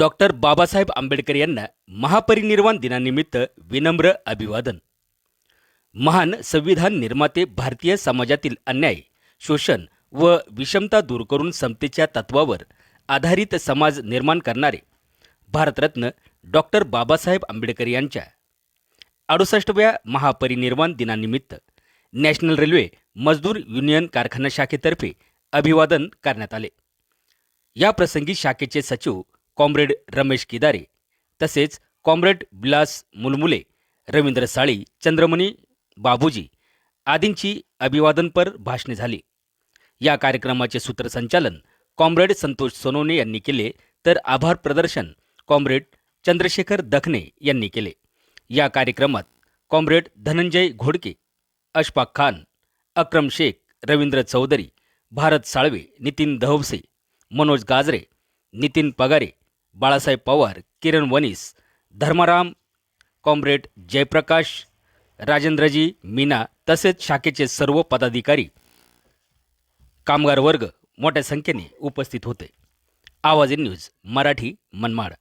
Doctor Babasaheb Ambedkar यांना महापरिनिर्वाण दिनानिमित्त विनम्र अभिवादन. महान संविधान निर्माते भारतीय समाजातील अन्याय शोषण व विषमता दूर करून समतेच्या तत्वावर आधारित समाज निर्माण करणारे भारतरत्न डॉक्टर बाबासाहेब आंबेडकर यांच्या अडुसष्टव्या महापरिनिर्वाण दिनानिमित्त नॅशनल रेल्वे मजदूर युनियन कारखाना शाखेतर्फे अभिवादन करण्यात आले. या प्रसंगी शाखेचे सचिव कॉम्रेड रमेश किदारे तसेच कॉम्रेड विलास मुलमुले रवींद्र साळी चंद्रमणी बाबूजी आदींची अभिवादनपर भाषणे झाली. या कार्यक्रमाचे सूत्रसंचालन कॉम्रेड संतोष सोनवणे यांनी केले तर आभार प्रदर्शन कॉम्रेड चंद्रशेखर दखने यांनी केले. या कार्यक्रमात कॉम्रेड धनंजय घोडके अशफाक खान अक्रम शेख रवींद्र चौधरी भारत साळवे नितीन दहवसे मनोज गाजरे नितीन पगारे बाळासाहेब पवार किरण वनीस धर्माराम कॉम्रेड जयप्रकाश राजेंद्रजी मीना तसेच शाखेचे सर्व पदाधिकारी कामगार वर्ग मोठ्या संख्येने उपस्थित होते. आवाज इन न्यूज मराठी मनमाड.